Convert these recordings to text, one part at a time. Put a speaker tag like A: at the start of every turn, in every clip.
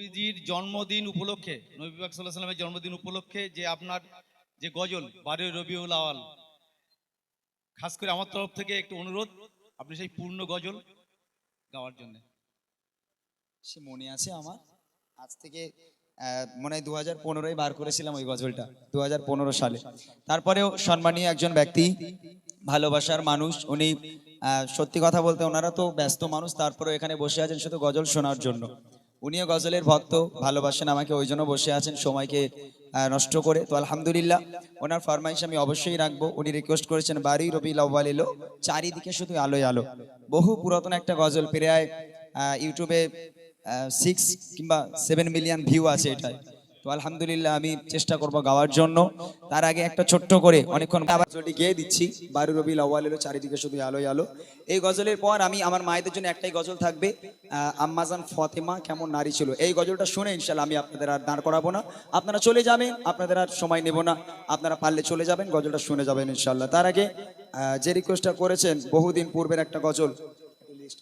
A: নবীজির জন্মদিন উপলক্ষে, নবী পাক সাল্লাহ সাল্লামের জন্মদিন উপলক্ষে যে আপনার যে গজল বারে রবিউল আওয়াল, খাস করে আমার তরফ থেকে একটু অনুরোধ, আপনি সেই পূর্ণ গজল গাওয়ার জন্য।
B: সে মনে আছে আমার? আজ থেকে মনে হয় দু হাজার পনেরোয় বার করেছিলাম ওই গজলটা দু হাজার পনেরো সালে। তারপরেও সম্মানীয় একজন ব্যক্তি, ভালোবাসার মানুষ, উনি সত্যি কথা বলতে ওনারা তো ব্যস্ত মানুষ, তারপরেও এখানে বসে আছেন শুধু গজল শোনার জন্য। উনিও গজলের ভক্ত, ভালোবাসেন আমাকে, ওই জন্য বসে আছেন সময়কে নষ্ট করে। তো আলহামদুলিল্লাহ, ওনার ফরমাইশ আমি অবশ্যই রাখব। উনি রিকোয়েস্ট করেছেন বাড়ি রবি লব্বাল এলো, চারিদিকে শুধু আলোয় আলো। বহু পুরাতন একটা গজল, প্রায় ইউটিউবে সিক্স কিংবা সেভেন মিলিয়ন ভিউ আছে এটাই তো আলহামদুলিল্লাহ আমি চেষ্টা করব গাওয়ার জন্য। তার আগে একটা ছোট্ট করে অনেকক্ষণ গজলটি গেয়ে দিচ্ছি। বারু রবি লাওয়াল এলো চারিদিকে শুধু আলোয় আলো। এই গজলের পর আমি আমার মায়েদের জন্য একটাই গজল থাকবে আম্মাজান ফতেমা কেমন নারী ছিল। এই গজলটা শুনে ইনশাল্লাহ আমি আপনাদের আর দাঁড় করাবো না। আপনারা চলে যাবেন, আপনাদের আর সময় নেব না। আপনারা পারলে চলে যাবেন, গজলটা শুনে যাবেন ইনশাল্লাহ তার আগে যে রিকোয়েস্টটা করেছেন, বহুদিন পূর্বের একটা গজল। লিস্ট।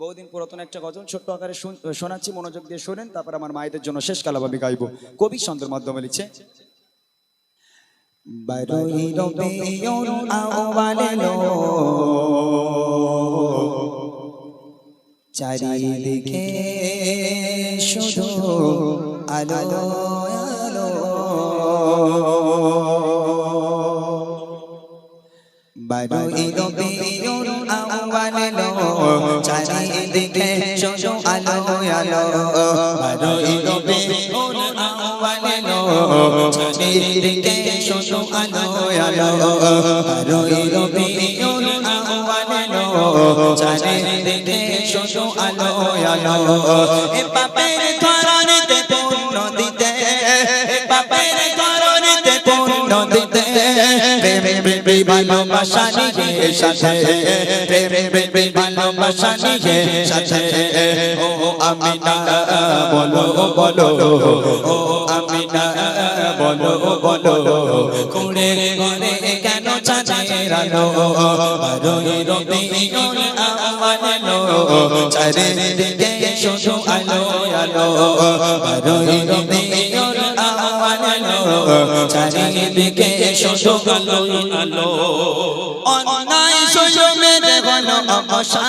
B: বহুদিন পুরাতন একটা গজল, ছোট্ট আকারে শোনাচ্ছি, মনোযোগ দিয়ে শোনেন, তারপর আমার মায়েদের জন্য শেষ কালাম আমি গাইবো। কবি ছন্দের মাধ্যমে লিখছে চারিদিকে শুধু আলো পাপের ধরনীতে পূর্ণ দিতে। পাপের ধরনীতে পূর্ণ দিতে। ভালোবাসা নিয়ে সাথে। ভালোবাসা নিয়ে সাথে। ও আমিনা, বলো বলো, ও আমিনা, বলো বলো, কুড়ে ঘরে কেন আলো? বারোই রবিউল আউয়াল এলো চারিদিকে শুধু আলো আলো। বারোই রবিউল আউয়াল এলো চারিদিকে শুধু আলো আলো। অন্যায় সহ্য মেরে হলো অবসান,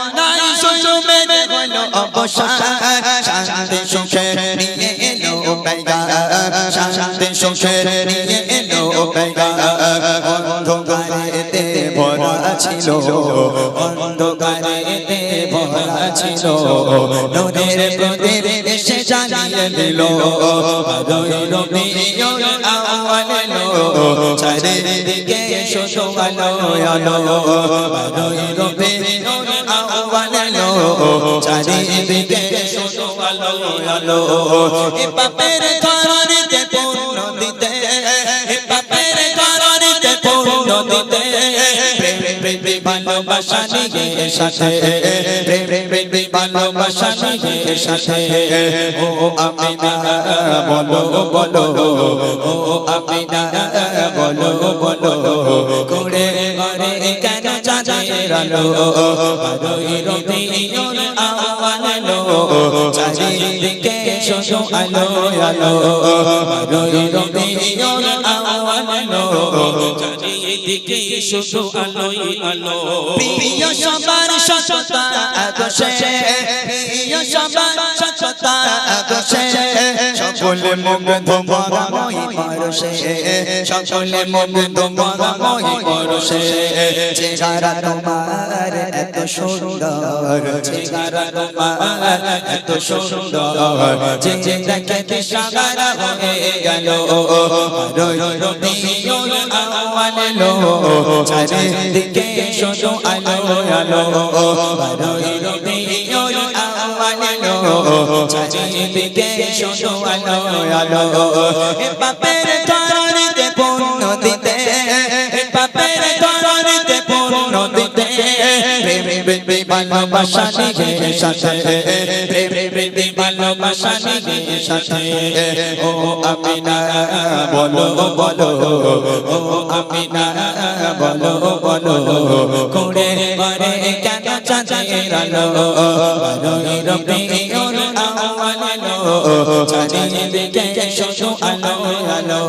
B: অন্যায় সহ্য মেরে হলো শান্তি সুখে নিয়ে এলো বেগা শান্তি সুখে নিয়ে এলো বেগা অন্ধকারেতে ভরা ছিল, অন্ধকারেতে ভরা ছিল। নূরের প্রদীপ এসে জ্বালিয়ে দিল চারিদিকে শুধু আলো আলো। এলো চারিদিকে শুধু আলো আলো এ পাপের ধরনীতে পূর্ণ দিতে এ পাপের ধরনীতে পূর্ণ দিতে ভালোবাসা নিয়ে সাথে ভালোবাসা নিয়ে সাথে ও আমিনা বলো বলো ও আমিনা বলো বলো কেন চাঁদের আলো বারোই রবিউল আউয়াল এলো চারিদিকে শুধু আলো আলো। বারোই রবিউল আউয়াল এলো চারিদিকে শুধু আলোই আলো। প্রিয় সবার সততা আদর্শে, প্রিয় সবার সততা সকলে মুগ্ধ মরাময় পরশে সকলে মুগ্ধ মরাময় পরশে চেহারা তোমার এত সুন্দর, চেহারা তোমার এত সুন্দর। যে যে দেখে হয়ে গেল রই রবিউল আউয়াল এলো চারিদিকে শুধু আলো আলো। রই এলো চারিদিকে শোনো আলো আলো এ প্রেম ভালোবাসা নিয়ে সাথে প্রেম প্রেম ভালোবাসা নিয়ে সাথে ও আমিনা বলো বলো ও আমিনা বলো বলো কোড়ে ঘরে কেন চাঁদের আলো বারোই রবিউল আউয়াল চারিদিকে শুধু আলো আলো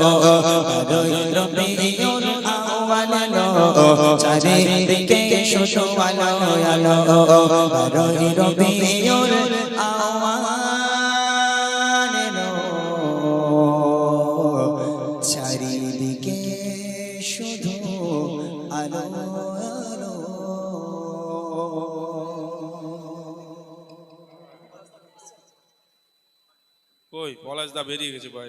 B: বারোই রবিউল আউয়াল আলো চারিদিকে শুধু আলো আলো, বারোই রবিউল আলো চারিদিকে শুধু আলো আলো।
C: কই বেরিয়ে গেছে, ভাই।